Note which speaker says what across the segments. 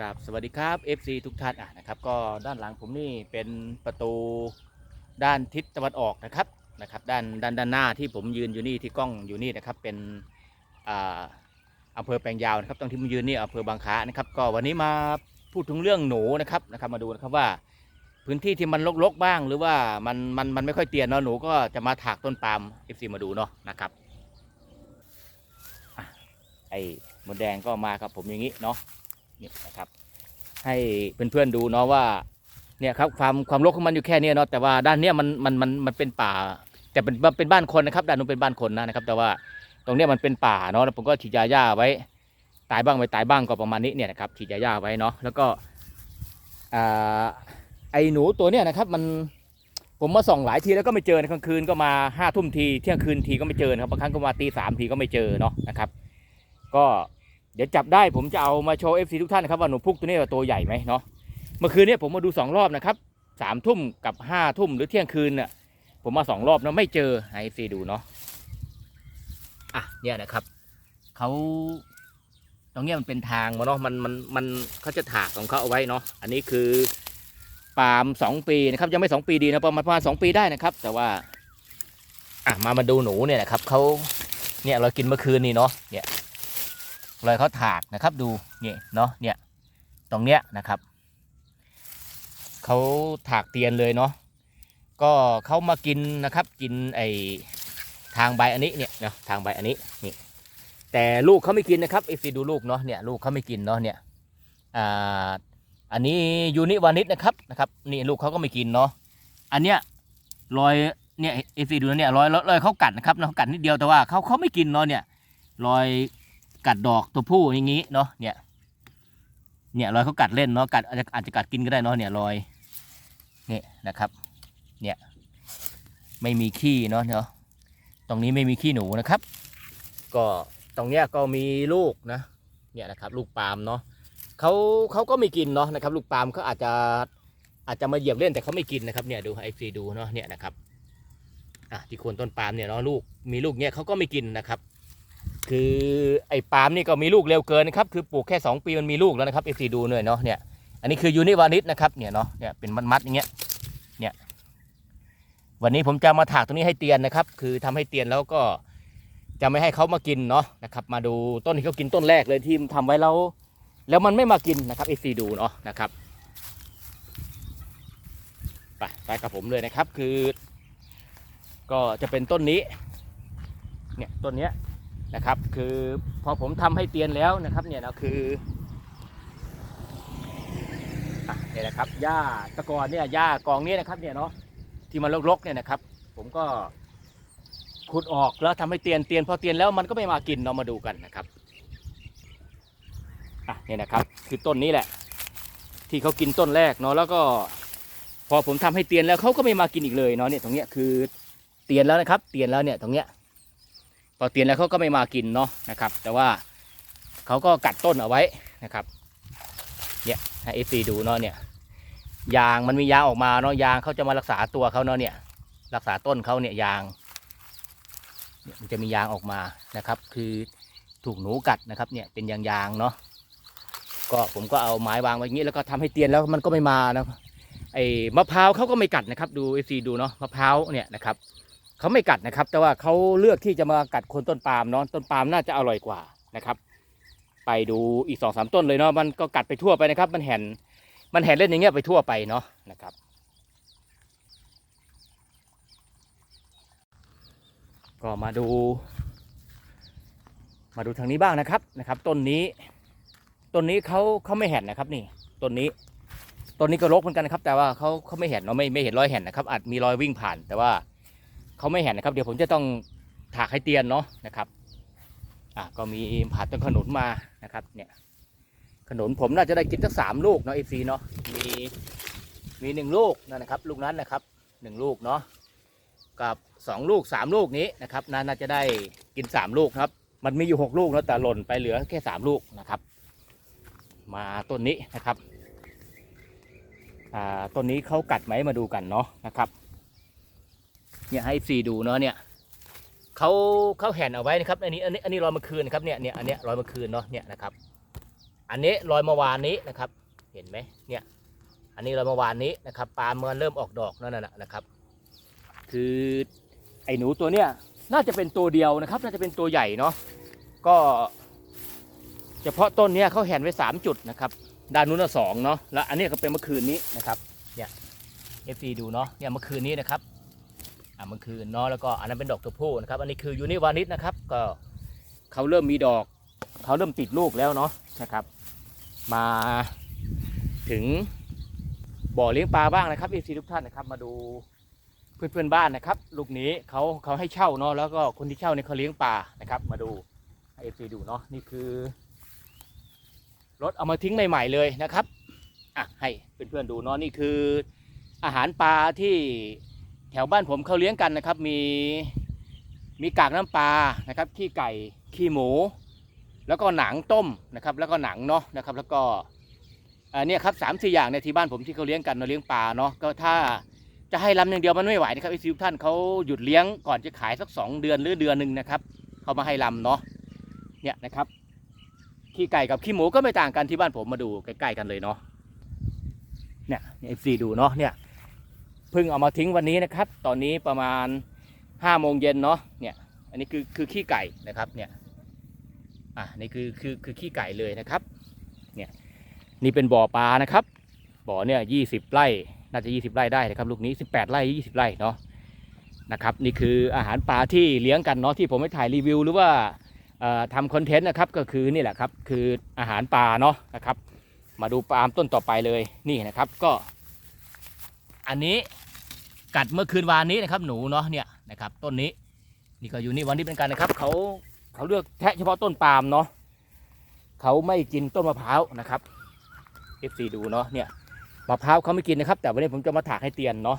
Speaker 1: กับสวัสดีครับ FC ทุกท่านอะนะครับ ก็ด้านหลังผมนี่เป็นประตูด้านทิศตะวันออกนะครับนะครับ ด้านด้านด้านหน้าที่ผมยืนอยู่นี่ที่กล้องอยู่นี่นะครับ เป็นอ่าอำเภอแปลงยาวนะครับตรงที่ผมยืนนี่อำเภอบางค้านะครับ ก็วันนี้มาพูดถึงเรื่องหนูนะครับนะครับ มาดูนะครับว่าพื้นที่ที่มันรกๆบ้าง หรือว่ามันมันมันไม่ค่อยเตียนเนาะหนูก็จะมาถากต้นปาล์ม FC มาดูเนาะนะครับไอ้มดแดงก็มากับผมอย่างนี้เนาะ นี่นะครับ ให้เพื่อนๆดูเนาะว่าเนี่ยครับความความรกของมันอยู่แค่เนี้ยเนาะแต่ว่าด้านเนี้ยมันมันมันมันเป็นป่า แต่เป็นเป็นบ้านคนนะครับด้านนู้นเป็นบ้านคนนะนะครับ แต่ว่าตรงเนี้ยมันเป็นป่าเนาะแล้วผมก็ฉีดยาหญ้าไว้ ตายบ้างไม่ตายบ้างก็ประมาณนี้เนี่ยนะครับฉีดยาหญ้าไว้เนาะแล้วก็อ่าไอหนูตัวเนี้ยนะครับมันผมมาส่องหลายทีแล้วก็ไม่เจอในกลางคืนก็มาห้าทุ่มทีเที่ยงคืนทีก็ไม่เจอนะครับบางครั้งก็มาตีสามทีก็ไม่เจอเนาะนะครับ ก็ เดี๋ยวจับได้ผมจะเอามาโชว์ FC ทุกท่านนะครับว่าหนูพุกตัวนี้ตัวใหญ่ไหมเนาะเมื่อคืนนี้ผมมาดูสองรอบนะครับสามทุ่มกับห้าทุ่มหรือเที่ยงคืนเนี่ยผมมาสองรอบนะไม่เจอให้ FC ดูเนาะอะเนี่ยนะครับเขาตรงเนี้ยมันเป็นทางมาเนาะมันมันมันเขาจะถากของเขาเอาไว้เนาะอันนี้คือปาล์มสองปีนะครับยังไม่สองปีดีนะประมาณประมาณสองปีได้นะครับ แต่ว่า อะมามาดูหนูเนี่ยนะครับเขาเนี่ยเรากินเมื่อคืนนี่เนาะเนี่ย รอยเขาถากนะครับ ดูเนี่ยเนาะเนี่ยตรงเนี้ยนะครับเขาถากเตียนเลยเนาะก็เขามากินนะครับกินไอทางใบอันนี้เนี่ยเนาะทางใบอันนี้นี่แต่ลูกเขาไม่กินนะครับเอฟดูลูกเนาะเนี่ยลูกเขาไม่กินเนาะเนี่ยอ่าอันนี้ยูนิวานิชนะครับนะครับนี่ลูกเขาก็ไม่กินเนาะอันเนี้ยรอยเนี่ยเอฟดูนะเนี่ยรอยรอยเขากัดนะครับเนาะกัดนิดเดียวแต่ว่าเขาเขาไม่กินเนาะเนี่ยรอย กัดดอกตัวผู้อย่างนี้เนาะเนี่ยเนี่ยรอยเขากัดเล่นเนาะกัดอาจจะอาจจะกัดกินก็ได้เนาะเนี่ยรอยเนี่ยนะครับเนี่ยไม่มีขี้เนาะเนาะตรงนี้ไม่มีขี้หนูนะครับ ก็ตรงเนี้ยก็มีลูกนะเนี่ยนะครับลูกปาล์มเนาะเขาเขาก็ไม่กินเนาะนะครับ ลูกปาล์มเขาอาจจะอาจจะมาเหยียบเล่นแต่เขาไม่กินนะครับเนี่ยดูไอซีดูเนาะเนี่ยนะครับอะที่โคนต้นปาล์มเนี่ยเนาะลูกมีลูกเนี่ยเขาก็ไม่กินนะครับ คือไอ้ปาล์มนี่ก็มีลูกเร็วเกินนะครับคือปลูกแค่ 2 ปีมันมีลูกแล้วนะครับเอฟซีดูหน่อยเนาะเนี่ยอันนี้คือยูนิวานิสนะครับเนี่ยเนาะเนี่ยเป็นมัดๆอย่างเงี้ยเนี่ยวันนี้ผมจะมาถากตรงนี้ให้เตียนนะครับ คือทำให้เตียนแล้วก็จะไม่ให้เขามากินเนาะนะครับมาดูต้นที่เขากินต้นแรกเลยที่ทำไว้แล้วแล้วมันไม่มากินนะครับเอฟซีดูเนาะนะครับไปไปกับผมเลยนะครับคือ ก็จะเป็นต้นนี้เนี่ยต้นเนี้ย นะครับ คือพอผมทำให้เตียนแล้วนะครับเนี่ยนะคือเนี่ยนะครับหญ้าตะกอนเนี่ยหญ้ากองนี้นะครับเนี่ยเนาะที่มันรกๆเนี่ยนะครับ ผมก็ขุดออกแล้วทำให้เตียนเตียนพอเตียนแล้วมันก็ไม่มากินเรามาดูกันนะครับอะเนี่ยนะครับคือต้นนี้แหละ ที่เขากินต้นแรกเนาะแล้วก็ พอผมทำให้เตียนแล้วเขาก็ไม่มากินอีกเลยเนาะเนี่ยตรงเนี้ยคือเตียนแล้วนะครับ เตียนแล้วเนี่ยตรงเนี้ย พอเตียนแล้วเขาก็ไม่มากินเนาะนะครับ แต่ว่าเขาก็กัดต้นเอาไว้นะครับเนี่ยให้เอฟซีดูเนาะเนี่ยยางมันมียางออกมาเนาะยางเขาจะมารักษาตัวเขาเนาะเนี่ยรักษาต้นเขาเนี่ยยางมันจะมียางออกมานะครับ คือถูกหนูกัดนะครับเนี่ยเป็นยางยางเนาะก็ผมก็เอาไม้วางไว้อย่างนี้แล้วก็ทำให้เตียนแล้วมันก็ไม่มานะไอ้มะพร้าวเขาก็ไม่กัดนะครับ ดูเอฟซีดูเนาะมะพร้าวเนี่ยนะครับ เขาไม่กัดนะครับ แต่ว่าเขาเลือกที่จะมากัดคนต้นปาล์มเนาะต้นปาล์มน่าจะอร่อยกว่านะครับ ไปดูอีกสองสามต้นเลยเนาะมันก็กัดไปทั่วไปนะครับ มันแห่นมันแห่นเล่นอย่างเงี้ยไปทั่วไปเนาะนะครับก็มาดู มาดูทางนี้บ้างนะครับนะครับ ต้นนี้ ต้นนี้เขาเขาไม่แห่นนะครับ นี่ต้นนี้ต้นนี้ก็รกเหมือนกันนะครับ แต่ว่าเขาเขาไม่แห่นเนาะไม่ไม่เห็นรอยแห่นนะครับอาจมีรอยวิ่งผ่านแต่ว่า เขาไม่เห็นนะครับ เดี๋ยวผมจะต้องถากให้เตียนเนาะนะครับอะก็มีผัดต้นขนุนมานะครับ เนี่ย ขนุนผมน่าจะได้กินสักสามลูกเนาะเอซีเนาะมีมีหนึ่งลูกนั่นะครับ ลูกนั้นนะครับหนึ่งลูกเนาะกับสองลูกสามลูกนี้นะครับน่าน่าจะได้กินสามลูกครับ มันมีอยู่หกลูกเนาะแต่หล่นไปเหลือแค่สามลูกนะครับ มาต้นนี้นะครับอ่าต้นนี้เขากัดไหมมาดูกันเนาะนะครับ เนี่ยให้ซีดูเนาะเนี่ยเขาเขาแห่นเอาไว้นะครับอันนี้อันนี้อันนี้รอยเมื่อคืนนะครับเนี่ยเนี่ยอันเนี้ยรอยเมื่อคืนเนาะเนี่ยนะครับ อันนี้ลอยเมื่อวานนี้นะครับ เห็นไหมเนี่ย อันนี้ลอยเมื่อวานนี้นะครับปลาเมื่อเริ่มออกดอกนั่นน่ะนะครับ คือไอ้หนูตัวเนี้ยน่าจะเป็นตัวเดียวนะครับ น่าจะเป็นตัวใหญ่เนาะก็เฉพาะต้นเนี้ยเขาแห่นไว้สามจุดนะครับด้านนู้นนะสองเนาะแล้วอันนี้ก็เป็นเมื่อคืนนี้นะครับเนี่ยเอฟซีดูเนาะเนี่ยเมื่อคืนนี้นะครับ อ่ามื่อคืนเนาะแล้วก็อันนั้นเป็นดอกตัวผู้นะครับ อันนี้คือยูนิวานิสนะครับ ก็เขาเริ่มมีดอกเขาเริ่มติดลูกแล้วเนาะนะครับ มาถึงบ่อเลี้ยงปลาบ้างนะครับเอฟซีทุกท่านนะครับ มาดูเพื่อนเพื่อนบ้านนะครับ ลูกนี้เขาเขาให้เช่าเนาะแล้วก็คนที่เช่าเนี่ยเขาเลี้ยงปลานะครับ มาดูเอฟซีดูเนาะนี่คือรถเอามาทิ้งใหม่ ๆ เลยนะครับอะให้เพื่อนๆดูเนาะนี่คืออาหารปลาที่ แถวบ้านผมเขาเลี้ยงกันนะครับ มีมีกากน้ำปลานะครับขี้ไก่ขี้หมู แล้วก็หนังต้มนะครับ แล้วก็หนังเนาะนะครับ แล้วก็อันนี้ครับสามสี่อย่างในที่บ้านผมที่เขาเลี้ยงกันเราเลี้ยงปลาเนาะก็ถ้าจะให้ลำอย่างเดียวมันไม่ไหวนะครับไอซิทุกท่านเขาหยุดเลี้ยงก่อนจะขายสักสองเดือนหรือเดือนหนึ่งนะครับเขามาให้ลำเนาะเนี่ยนะครับขี้ไก่กับขี้หมูก็ไม่ต่างกันที่บ้านผมมาดูใกล้ๆกันเลยเนาะเนี่ยเอฟซีดูเนาะเนี่ย เพิ่งเอามาทิ้งวันนี้นะครับ ตอนนี้ประมาณห้าโมงเย็นเนาะเนี่ยอันนี้คือคือขี้ไก่นะครับเนี่ยอะนี่คือคือคือขี้ไก่เลยนะครับเนี่ยนี่เป็นบ่อปลานะครับบ่อเนี่ยยี่สิบไร่น่าจะยี่สิบไร่ได้นะครับลูกนี้สิบแปดไร่ยี่สิบไร่เนาะนะครับนี่คืออาหารปลาที่เลี้ยงกันเนาะที่ผมไปถ่ายรีวิว หรือว่าทำคอนเทนต์นะครับก็คือนี่แหละครับคืออาหารปลาเนาะนะครับ มาดูปล์มต้นต่อไปเลยนี่นะครับก็ อันนี้ กัดเมื่อคืนวานนี้นะครับหนูเนาะเนี่ยนะครับต้นนี้นี่ก็อยู่นี่วันนี้เป็นกันนะครับเขาเขาเลือกแทะเฉพาะต้นปาล์มเนาะเขาไม่กินต้นมะพร้าวนะครับ F4 ดูเนาะเนี่ยมะพร้าวเขาไม่กินนะครับ แต่วันนี้ผมจะมาถากให้เตียนเนาะ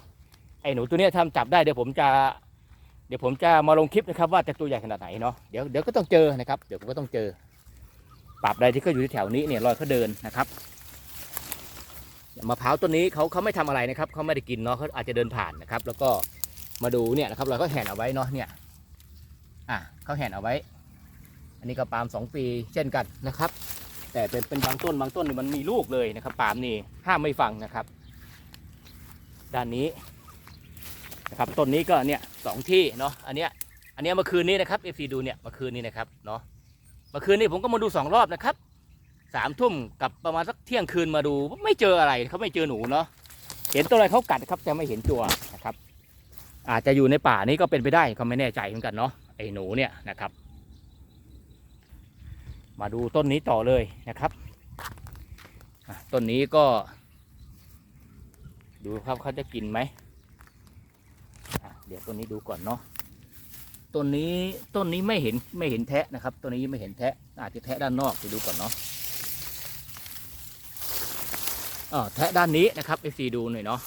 Speaker 1: ไอ้หนูตัวนี้ยทำจับได้เดี๋ยวผมจะ เดี๋ยวผมจะมาลงคลิปนะครับ ว่าจะตัวใหญ่ขนาดไหนเนาะเดี๋ยวเดี๋ยวก็ต้องเจอนะครับเดี๋ยวผมก็ต้องเจอปราบใดที่เขาอยู่ที่แถวนี้เนี่ยรอยเขาเดินนะครับ มะพร้าวต้นนี้เขาเขาไม่ทำอะไรนะครับเขาไม่ได้กินเนาะเขาอาจจะเดินผ่านนะครับ แล้วก็มาดูเนี่ยนะครับเราก็แห่นเอาไว้เนาะเนี่ยอะเขาแห่นเอาไว้ อันนี้ก็ปาล์มสองปีเช่นกันนะครับ แต่เป็นเป็นบางต้นบางต้นนี่มันมีลูกเลยนะครับปาล์มนี่ห้ามไม่ฟังนะครับ ด้านนี้นะครับต้นนี้ก็เนี่ยสองที่เนาะอันเนี้ยอันเนี้ยเมื่อคืนนี้นะครับเอฟซีดูเนี่ยเมื่อคืนนี้นะครับเนาะเมื่อคืนนี้ผมก็มาดูสองรอบนะครับ สามทุ่มกับประมาณสักเที่ยงคืนมาดู ไม่เจออะไรเขาไม่เจอหนูเนาะเห็นตัวอะไรเขากัดครับแต่ไม่เห็นตัวนะครับ อาจจะอยู่ในป่านี้ก็เป็นไปได้ก็ไม่แน่ใจเหมือนกันเนาะไอ้หนูเนี่ยนะครับ มาดูต้นนี้ต่อเลยนะครับต้นนี้ก็ ดูครับเขาจะกินไหมเดี๋ยวต้นนี้ดูก่อนเนาะต้นนี้ต้นนี้ไม่เห็นไม่เห็นแทะนะครับต้นนี้ไม่เห็นแทะอาจจะแทะด้านนอกไปดูก่อนเนาะอ๋อ แทะด้านนี้นะครับเอฟซีดูหน่อยเนาะ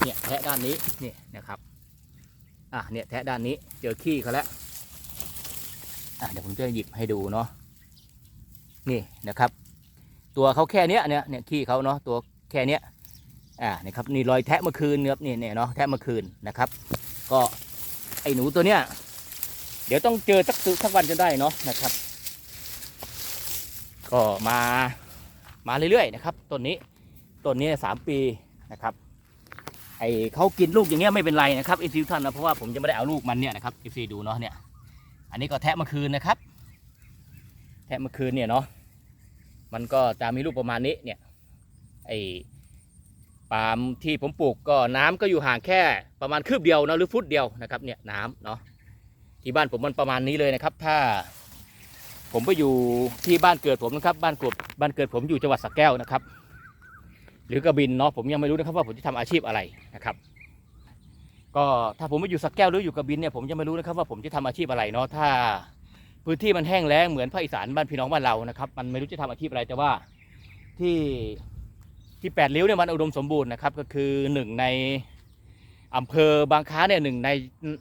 Speaker 1: เนี่ยแทะด้านนี้นี่นะครับอะเนี่ยแทะด้านนี้เจอขี้เขาแล้วอะเดี๋ยวผมจะหยิบให้ดูเนาะนี่นะครับ ตัวเขาแค่เนี้ยเนี่ยเนี่ยขี้เขาเนาะตัวแค่เนี้ยอ่านี่ครับนี่รอยแทะเมื่อคืนครับนี่เนี่ยเนาะแทะเมื่อคืนนะครับ ก็ไอหนูตัวเนี้ยเดี๋ยวต้องเจอสักสักวันจะได้เนาะนะครับ ก็มา มาเรื่อยๆนะครับต้นนี้ต้นนี้สามปีนะครับไอเขากินลูกอย่างเงี้ยไม่เป็นไรนะครับอีซีท่านนะเพราะว่าผมจะไม่ได้เอาลูกมันเนี่ยนะครับอีซีดูเนาะเนี่ยอันนี้ก็แทะเมื่อคืนนะครับ แทะเมื่อคืนเนี่ยเนาะมันก็จะมีลูกประมาณนี้เนี่ยไอปาล์มที่ผมปลูกก็น้ำก็อยู่ห่างแค่ประมาณคืบเดียวนะหรือฟุตเดียวนะครับเนี่ยน้ำเนาะที่บ้านผมมันประมาณนี้เลยนะครับ ถ้า ผมไปอยู่ที่บ้านเกิดผมนะครับ บ้านเกิดบ้านเกิดผมอยู่จังหวัดสระแก้วนะครับ หรือกระบินเนาะผมยังไม่รู้นะครับว่าผมจะทำอาชีพอะไรนะครับ ก็ถ้าผมไปอยู่สระแก้วหรืออยู่กระบินเนี่ยผมยังไม่รู้นะครับว่าผมจะทำอาชีพอะไรเนาะถ้าพื้นที่มันแห้งแล้งเหมือนภาคอีสานบ้านพี่น้องบ้านเรานะครับ มันไม่รู้จะทำอาชีพอะไรแต่ว่าที่ที่แปดริ้วเนี่ยมันอุดมสมบูรณ์นะครับ ก็คือหนึ่งในอำเภอบางค้าเนี่ยหนึ่งใน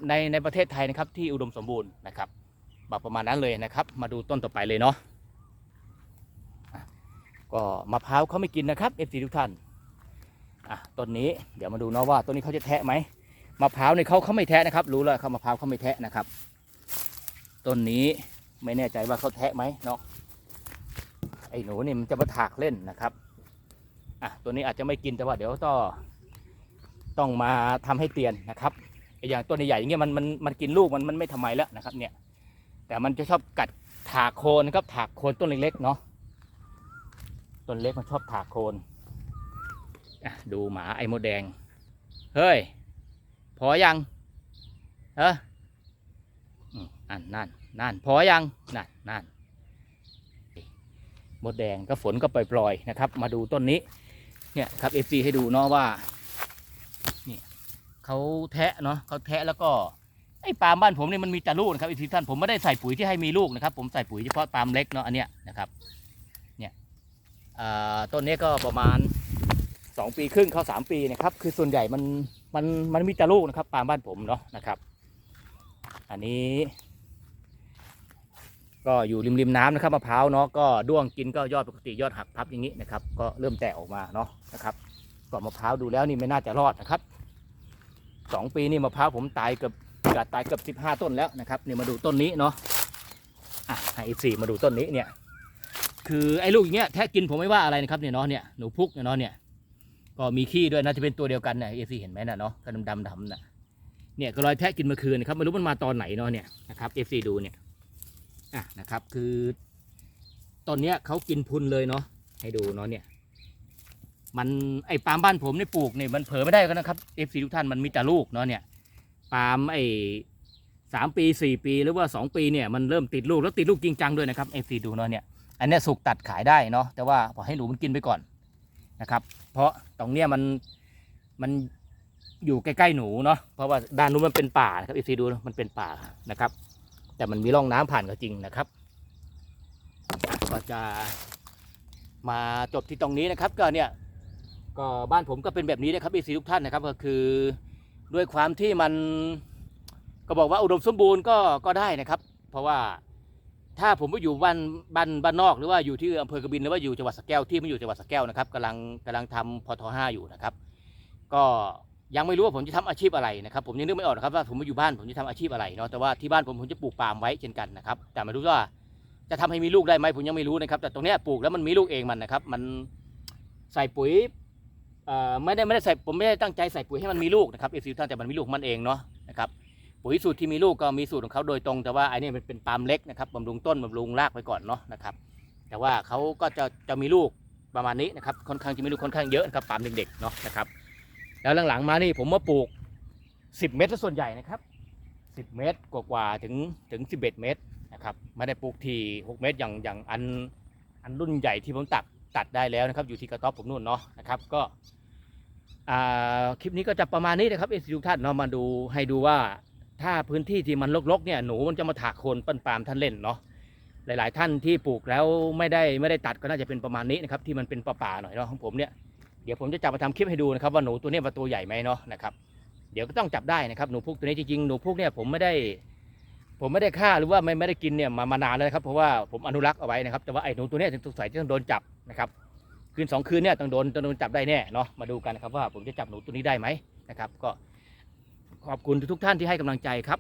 Speaker 1: ในในประเทศไทยนะครับที่อุดมสมบูรณ์นะครับ แบบประมาณนั้นเลยนะครับ มาดูต้นต่อไปเลยเนาะก็มะพร้าวเขาไม่กินนะครับเอฟซีทุกท่านอะต้นนี้เดี๋ยวมาดูเนาะว่าต้นนี้เขาจะแทะไหมมะพร้าวเนี่ยเขาเขาไม่แทะนะครับ รู้เลยเขามะพร้าวเขาไม่แทะนะครับต้นนี้ไม่แน่ใจว่าเขาแทะไหมเนาะไอ้หนูนี่มันจะมาถากเล่นนะครับอะตัวนี้อาจจะไม่กินแต่ว่าเดี๋ยวต้องต้องมาทำให้เตียนนะครับอย่างตัวใหญ่ๆอย่างเงี้ยมันมันมันกินลูกมันมันไม่ทำไมแล้วนะครับเนี่ย แต่มันจะชอบกัดถากโคนนะครับถากโคนต้นเล็กๆเนาะต้นเล็กมันชอบถากโคนดูหมาไอ้มดแดง เฮ้ย พอยังเอออันนั่นนั่นพอยังนั่นนั่นมดแดงก็ฝนก็ปล่อยๆนะครับ มาดูต้นนี้ เนี่ยครับเอฟซีให้ดูเนาะว่า นี่เขาแทะเนาะเขาแทะแล้วก็ ไอ้ปาล์มบ้านผมนี่มันมีแต่ลูกนะครับเอฟซีท่านผมไม่ได้ใส่ปุ๋ยที่ให้มีลูกนะครับ ผมใส่ปุ๋ยเฉพาะปาล์มเล็กเนาะอันเนี้ยนะครับเนี่ยต้นนี้ก็ประมาณสองปีครึ่งเข้าสามปีนะครับ คือส่วนใหญ่มันมันมันมีแต่ลูกนะครับปาล์มบ้านผมเนาะนะครับ อันนี้ ก็อยู่ริมริมน้ำนะครับมะพร้าวเนาะก็ด้วงกินก็ยอดปกติยอดหักพับอย่างนี้นะครับ ก็เริ่มแตกออกมาเนาะนะครับก็มะพร้าวดูแล้วนี่ไม่น่าจะรอดนะครับสองปีนี่มะพร้าวผมตายเกือบ กาดตายเกือบสิบห้าต้นแล้วนะครับเนี่ยมาดูต้นนี้เนาะอะให้สี่มาดูต้นนี้เนี่ย คือไอ้ลูกอย่างเงี้ยแทะกินผมไม่ว่าอะไรนะครับเนี่ยเนาะเนี่ยหนูพุกเนี่ยเนาะเนี่ยก็มีขี้ด้วยน่าจะเป็นตัวเดียวกันเนะเอซีเห็นไหมนะเนาะก็ดำดำดำนะเนี่ยก็รอยแทะกินเมื่อคืนนะครับไม่รู้มันมาตอนไหนเนาะเนี่ยนะครับเอซีดูเนี่ยอะนะครับคือตอนเนี้ยเขากินพุนเลยเนาะให้ดูเนาะเนี่ยมันไอ้ปาล์มบ้านผมเนี่ยปลูกเนี่ยมันเผลอไม่ได้กันนะครับเอฟซีทุกท่านมันมีแต่ลูกเนาะเนี่ย ปาล์มไอ้สามปีสี่ปีหรือว่าสองปีเนี่ยมันเริ่มติดลูกแล้วติดลูกจริงจังด้วยนะครับเอฟซีดูเนาะเนี่ยอันนี้สุกตัดขายได้เนาะแต่ว่าพอให้หนูมันกินไปก่อนนะครับ เพราะตรงเนี้ยมันมันอยู่ใกล้ๆหนูเนาะเพราะว่าด้านนู้นมันเป็นป่านะครับเอฟซีดูนะมันเป็นป่านะครับ แต่มันมีร่องน้ำผ่านก็จริงนะครับ ก็จะมาจบที่ตรงนี้นะครับ ก็เนี่ยก็บ้านผมก็เป็นแบบนี้นะครับเอฟซีทุกท่านนะครับก็คือ ด้วยความที่มันก็บอกว่าอุดมสมบูรณ์ก็ก็ได้นะครับ เพราะว่าถ้าผมไปอยู่บ้านบ้านบ้านนอกหรือว่าอยู่ที่อำเภอกบินหรือว่าอยู่จังหวัดสแก้วที่ไม่อยู่จังหวัดสแก้วนะครับกำลังกำลังทำพทห้าอยู่นะครับ ก็ยังไม่รู้ว่าผมจะทำอาชีพอะไรนะครับ ผมยังนึกไม่ออกนะครับว่าผมมาอยู่บ้านผมจะทำอาชีพอะไรเนาะแต่ว่าที่บ้านผมผมจะปลูกปาล์มไว้เช่นกันนะครับ แต่ไม่รู้ว่าจะทำให้มีลูกได้ไหมผมยังไม่รู้นะครับ แต่ตรงนี้ปลูกแล้วมันมีลูกเองมันนะครับ มันใส่ปุ๋ย ไม่ได้ไม่ได้ใส่ผมไม่ได้ตั้งใจใส่ปุ๋ยให้มันมีลูกนะครับเอซิท่านแต่มันมีลูกมันเองเนาะนะครับปุ๋ยสูตรที่มีลูกก็มีสูตรของเขาโดยตรงแต่ว่าไอ้นี่มันเป็นปาล์มเล็กนะครับบำรุงต้นบำรุงรากไปก่อนเนาะนะครับ แต่ว่าเขาก็จะจะมีลูกประมาณนี้นะครับค่อนข้างจะมีลูกค่อนข้างเยอะนะครับปาล์มเด็กๆเนาะนะครับแล้วหลังๆมานี่ผมมาปลูก 10 เมตรซะส่วนใหญ่นะครับ 10 เมตรกว่าๆถึงถึง 11 เมตรนะครับไม่ได้ปลูกที่6เมตรอย่างอย่างอันอันรุ่นใหญ่ที่ผมตัดตัดได้แล้วนะครับอยู่ที่กระต๊อบผมนู่นเนาะนะครับก็ คลิปนี้ก็จะประมาณนี้นะครับเอซิทุกท่านเนาะมาดูให้ดูว่าถ้าพื้นที่ที่มันรกๆเนี่ยหนูมันจะมาถากโคนต้นปามท่านเล่นเนาะหลาย ๆ ท่านที่ปลูกแล้วไม่ได้ไม่ได้ตัดก็น่าจะเป็นประมาณนี้นะครับที่มันเป็นป่าๆหน่อยเนาะของผมเนี่ยเดี๋ยวผมจะจับมาทำคลิปให้ดูนะครับว่าหนูตัวนี้ว่าตัวใหญ่ไหมเนาะนะครับเดี๋ยวก็ต้องจับได้นะครับหนูพุกตัวนี้จริงๆหนูพุกเนี่ยผมไม่ได้ ผมไม่ได้ฆ่าหรือว่าไม่ไม่ได้กินเนี่ยมามานานแล้วนะครับเพราะว่าผมอนุรักษ์เอาไว้นะครับแต่ว่าไอ้หนูตัวเนี้ยสงสัยจะต้องโดนจับนะครับ คืนสองคืนเนี่ยต้องโดนต้องโดนจับได้แน่เนาะมาดูกันนะครับว่าผมจะจับหนูตัวนี้ได้ไหมนะครับ ก็ขอบคุณทุกท่านที่ให้กำลังใจครับ